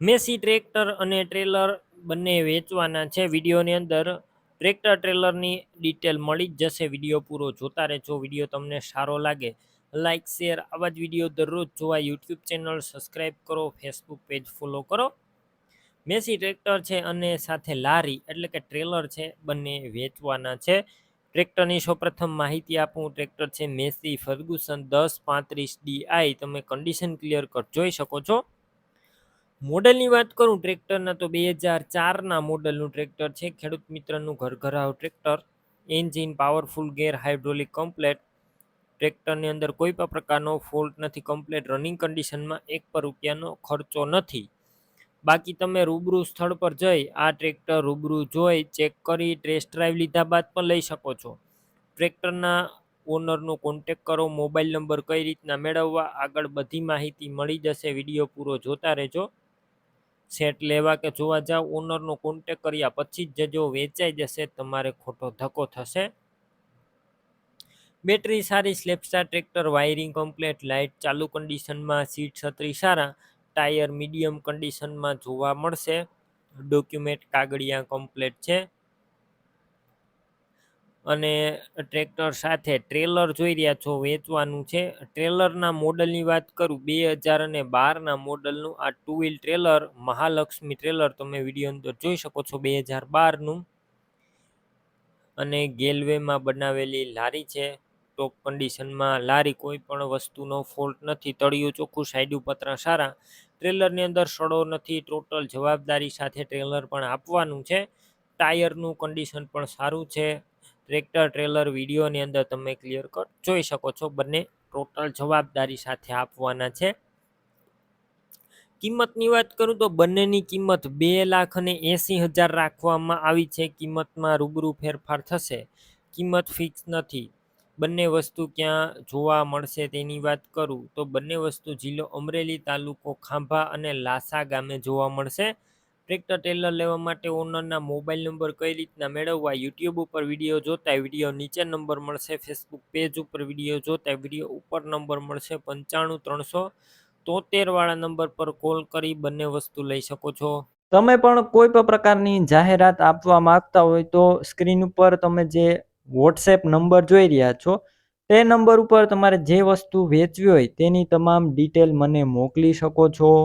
Massey tractor અને trailer બંને વેચવાના છે. વિડીયોની અંદર ટ્રેક્ટર ટ્રેલરની ડિટેલ મળી જ જશે. વીડિયો પૂરો જોતા રહેજો. વીડિયો તમને સારો લાગે લાઇક શેર આવા જ વીડિયો દરરોજ જોવા યુટ્યુબ ચેનલ સબસ્ક્રાઈબ કરો, ફેસબુક પેજ ફોલો કરો. મેસી ટ્રેક્ટર છે અને સાથે લારી એટલે કે ટ્રેલર છે, બંને વેચવાના છે. ટ્રેક્ટરની સૌપ્રથમ માહિતી આપું. ટ્રેક્ટર છે મેસી ફર્ગુસન દસ પાંત્રીસ ડીઆઈ તમે કન્ડિશન ક્લિયર કટ જોઈ શકો છો. મોડલની વાત કરું, ટ્રેક્ટરના તો બે હજાર ચારના મોડલનું ટ્રેક્ટર છે. ખેડૂત મિત્રનું ઘર ઘરાવ tractor, engine, powerful gear, hydraulic complete. ટ્રેક્ટરની અંદર કોઈ પણ પ્રકારનો ફોલ્ટ નથી કમ્પ્લેટ, રનિંગ કન્ડિશનમાં એક પર રૂપિયાનો ખર્ચો નથી. બાકી તમે રૂબરૂ સ્થળ પર જઈ આ ટ્રેક્ટર રૂબરૂ જોઈ, ચેક કરી, ટેસ્ટ ડ્રાઈવ લીધા બાદ પણ લઈ શકો છો. ટ્રેક્ટરના ઓનરનો કોન્ટેક કરો, મોબાઈલ નંબર કઈ રીતના મેળવવા, આગળ બધી માહિતી મળી જશે. વીડિયો પૂરો જોતા રહેજો. સેટ લેવા કે જોવા જાવ ઓનરનો કોન્ટેક કર્યા પછી જ જજો વેચાઈ જશે, તમારે ખોટો ધક્કો થશે. બેટરી સારી સ્લેપસ્ટાર ટ્રેક્ટર વાયરિંગ કમ્પ્લેટ લાઇટ ચાલુ કન્ડિશનમાં સીટ છત્રી સારા ટાયર મીડિયમ કન્ડિશનમાં જોવા મળશે. ડોક્યુમેન્ટ કાગળિયા કમ્પ્લેટ છે. અને ટ્રેક્ટર સાથે ટ્રેલર જોઈ રહ્યા છો, વેચવાનું છે. ટ્રેલરના મોડલની વાત કરું, બે હજાર અને બારના મોડલનું આ two wheel trailer Mahalakshmi trailer તમે વીડિયો અંદર જોઈ શકો છો, બે હજાર બારનું. અને ગેલવેમાં બનાવેલી લારી છે ટોપ કન્ડિશનમાં લારી કોઈ પણ વસ્તુનો ફોલ્ટ નથી, તળિયું ચોખ્ખું, સાઈડું પતરા સારા. ટ્રેલરની અંદર સડો નથી ટોટલ જવાબદારી સાથે ટ્રેલર પણ આપવાનું છે. ટાયરનું કન્ડિશન પણ સારું છે. ટ્રેક્ટર, ટ્રેલર, વિડીયોની અંદર તમે ક્લિયર કટ જોઈ શકો છો. બંને ટોટલ જવાબદારી સાથે આપવાના છે. કિંમતની વાત કરું તો બંનેની કિંમત બે લાખ અને એંસી હજાર રાખવામાં આવી છે. કિંમતમાં રૂબરૂ ફેરફાર થશે. કિંમત ફિક્સ નથી. બંને વસ્તુ ક્યાં જોવા મળશે તેની વાત કરું તો બંને વસ્તુ જિલ્લો અમરેલી તાલુકો ખાંભા અને લાસા ગામે જોવા મળશે. ટ્રેક્ટર ટેલર લેવા માટે ઓનરના મોબાઈલ નંબર કઈ રીતના મેળવવા, યુટ્યુબ ઉપર વીડિયો જોતા વીડિયો નીચે નંબર મળશે, ફેસબુક પેજ ઉપર વીડિયો જોતા વીડિયો ઉપર નંબર મળશે પંચાણું ત્રણસો તોતેરવાળા નંબર પર કોલ કરી બંને વસ્તુ લઈ શકો છો. તમે પણ કોઈ પણ પ્રકારની જાહેરાત આપવા માંગતા હોય તો સ્ક્રીન ઉપર તમે જે વોટ્સએપ નંબર જોઈ રહ્યા છો, તે નંબર ઉપર તમારે જે વસ્તુ વેચવી હોય તેની તમામ ડિટેલ મને મોકલી શકો છો.